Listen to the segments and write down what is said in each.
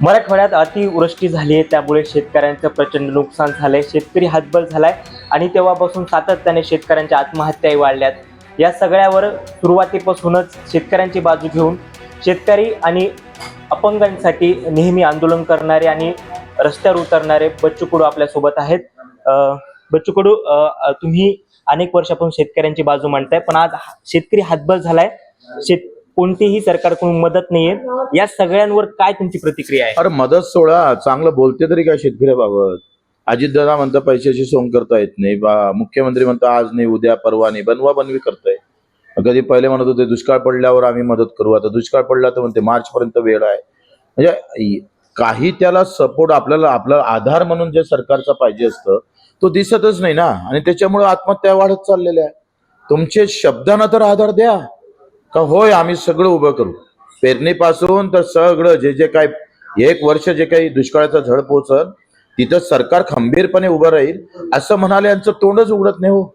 मराठवाड्यात अतिवृष्टी झाली आहे त्यामुळे शेतकऱ्यांचं प्रचंड नुकसान झालंय. शेतकरी हातबल झालाय आणि तेव्हापासून सातत्याने शेतकऱ्यांच्या आत्महत्याही वाढल्यात. या सगळ्यावर सुरुवातीपासूनच शेतकऱ्यांची बाजू घेऊन शेतकरी आणि अपंगांसाठी नेहमी आंदोलन करणारे आणि रस्त्यावर उतरणारे बच्चू कडू आपल्यासोबत आहेत. अं, बच्चू कडू तुम्ही अनेक वर्षापासून शेतकऱ्यांची बाजू मांडताय पण आज शेतकरी हातबल झालाय. शेत कोणतीही सरकारकडून मदत नाहीये. या सगळ्यांवर काय तुमची प्रतिक्रिया आहे? अरे मदत सोळा चांगलं बोलते तरी काय शेतकऱ्याबाबत? अजितदादा म्हणतात पैशाची सोंग करता येत नाही. बा मुख्यमंत्री म्हणता आज नाही उद्या परवा नाही. बनवा बनवी करताय. कधी पहिले म्हणत होते दुष्काळ पडल्यावर आम्ही मदत करू. आता दुष्काळ पडला तर म्हणते मार्च पर्यंत वेळ आहे. म्हणजे काही त्याला सपोर्ट आपल्याला आपला आधार म्हणून जे सरकारचा पाहिजे असतं तो दिसतच नाही ना. आणि त्याच्यामुळे आत्महत्या वाढत चाललेल्या आहे. तुमचे शब्दांना तर आधार द्या. का होय आम्ही सगळं उभं करू? पेरणीपासून तर सगळं जे जे काय एक वर्ष जे काही दुष्काळाचा झड पोचल तिथं सरकार खंबीरपणे उभं राहील असं म्हणाले यांचं तोंडच उघडत नाही हो.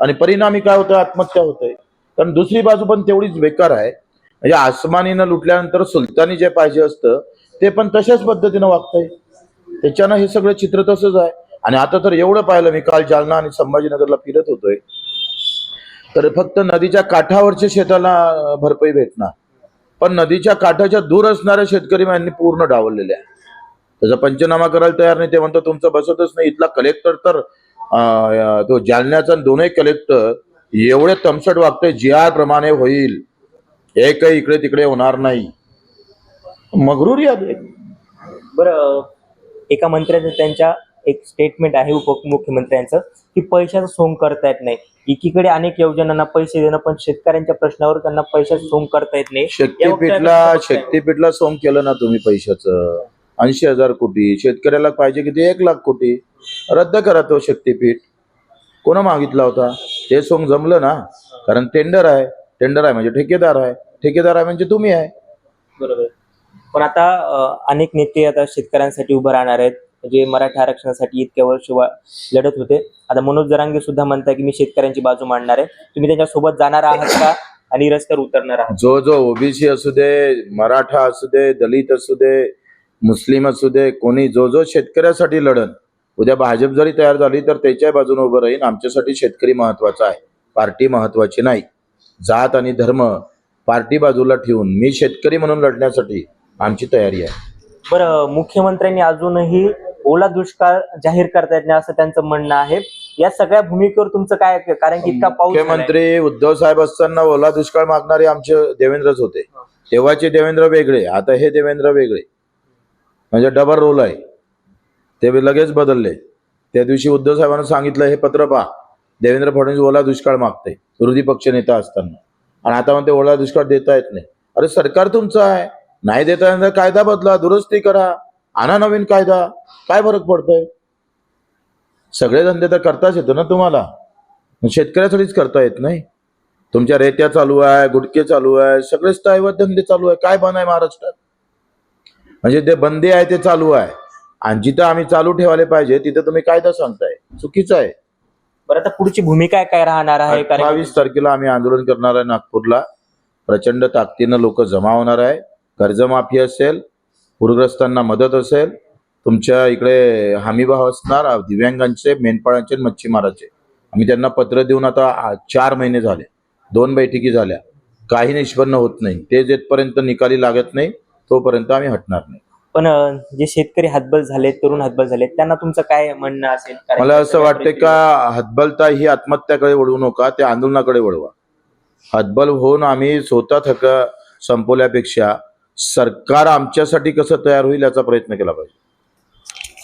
आणि परिणामी काय होतं आत्महत्या होतंय कारण दुसरी बाजू पण तेवढीच बेकार आहे. म्हणजे आसमानीनं लुटल्यानंतर सुलतानी जे पाहिजे असतं ते पण तशाच पद्धतीनं वागतंय. त्याच्यानं हे सगळं चित्र तसंच आहे. आणि आता तर एवढं पाहिलं मी काल जालना आणि संभाजीनगरला फिरत होतोय. तर फक्त नदीच्या काठावरच्या शेताला भरपाई भेटणार. पण नदीच्या काठाच्या दूर असणाऱ्या शेतकरी यांनी पूर्ण डावललेले आहे त्याचा पंचनामा करायला तयार नाही. ते म्हणतो तुमचं बसतच नाही. इथला कलेक्टर तर तो जालन्याचा आणि दोनही कलेक्टर एवढे तमसट वागतोय जी आर प्रमाणे होईल. हे काही इकडे तिकडे होणार नाही. मगरूर या बरं एका मंत्र्याचं त्यांच्या एक स्टेटमेंट आहे उपमुख्यमंत्र्यांचं की पैशाचं सोंग करता येत नाही. एकीकडे अनेक योजनांना पैसे देणं पण शेतकऱ्यांच्या प्रश्नावर त्यांना पैशाचं सोंग करता येत नाही. शक्तीपीठला शक्तीपीठला सोंग केलं ना तुम्ही पैशाचं? ऐंशी हजार कोटी. शेतकऱ्याला पाहिजे किती? एक लाख कोटी. रद्द करा तो शक्तीपीठ. कोण मागितला होता? ते सोंग जमलं ना? कारण टेंडर आहे. टेंडर आहे म्हणजे ठेकेदार आहे. ठेकेदार आहे म्हणजे तुम्ही आहे. बरोबर. पण आता अनेक नेते आता शेतकऱ्यांसाठी उभं राहणार आहेत. जे मराठा आरक्षणासाठी इतक्या वर्ष लढत होते. आता मनोज जरांगे सुद्धा म्हणताय की मी शेतकऱ्यांची बाजू मांडणार आहे. तुम्ही त्यांच्यासोबत जाणार आहात का? आणि रस्त्यावर उतरणार आहात? जो जो ओबीसी असू दे मराठा असू दे दलित असू दे मुस्लिम असू दे कोणी जो जो शेतकऱ्यासाठी लढन. उद्या भाजप जरी तयार झाली तर त्याच्या बाजूने उभं राहीन. आमच्यासाठी शेतकरी महत्त्वाचा आहे. पार्टी महत्वाची नाही. जात आणि धर्म पार्टी बाजूला ठेवून मी शेतकरी म्हणून लढण्यासाठी आमची तयारी आहे. बरं मुख्यमंत्र्यांनी अजूनही ओला दुष्काळ जाहीर करता येत नाही असं त्यांचं म्हणणं आहे. या सगळ्या भूमिकेवर तुमचं काय कारण की इतका पाऊस मुख्यमंत्री उद्धव साहेब असताना ओला दुष्काळ मागणारे आमचे देवेंद्रच होते. तेव्हाचे देवेंद्र वेगळे आता हे देवेंद्र वेगळे. म्हणजे डबल रोल आहे. ते लगेच बदलले. त्या दिवशी उद्धव साहेबांना सांगितलं हे पत्र पहा. देवेंद्र फडणवीस ओला दुष्काळ मागते. विरोधी पक्ष नेता असताना. आणि आता म्हणते ओला दुष्काळ देता येत नाही. अरे सरकार तुमचं आहे. नाही देता येणार कायदा बदला. दुरुस्ती करा. आणा नवीन कायदा. काय फरक पडतोय? सगळे धंदे तर करताच येतो ना तुम्हाला. शेतकऱ्यासाठीच करता येत नाही. तुमच्या रेत्या चालू आहे गुटके चालू आहे सगळेच तर धंदे चालू आहे. काय बन आहे महाराष्ट्रात? म्हणजे ते बंदी आहे ते चालू आहे. आणि जिथं आम्ही चालू ठेवायला पाहिजे तिथं तुम्ही कायदा सांगताय. चुकीचं आहे. बरं आता पुढची भूमिका काय राहणार आहे? बावीस तारखेला आम्ही आंदोलन करणार आहे नागपूरला. प्रचंड ताकदीनं लोक जमा होणार आहे. कर्जमाफी असेल पूरग्रस्तांना मदत असेल तुमच्या इकडे हमीभाव असणार दिव्यांगांचे मेंढपाळांचे मच्छीमाराचे. आम्ही त्यांना पत्र देऊन आता चार महिने झाले. दोन बैठकी झाल्या. काही निष्पन्न होत नाही. ते जेथपर्यंत निकाली लागत नाही तोपर्यंत आम्ही हटणार नाही. पण जे शेतकरी हातबल झाले तरुण हातबल झाले त्यांना तुमचं काय म्हणणं असेल? मला असं वाटतं का हतबलता ही आत्महत्याकडे वळवू नका त्या आंदोलनाकडे वळवा. हतबल होऊन आम्ही स्वतः थक संपवल्यापेक्षा सरकार आमच्यासाठी कसं तयार होईल याचा प्रयत्न केला पाहिजे.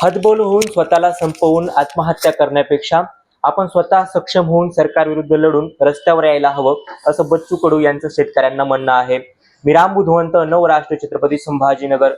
हतबोल होऊन स्वतःला संपवून आत्महत्या करण्यापेक्षा आपण स्वतः सक्षम होऊन सरकार विरुद्ध लढून रस्त्यावर यायला हवं असं बच्चू कडू यांचं शेतकऱ्यांना म्हणणं आहे. मी राम बुधवंत नवराष्ट्र छत्रपती संभाजीनगर.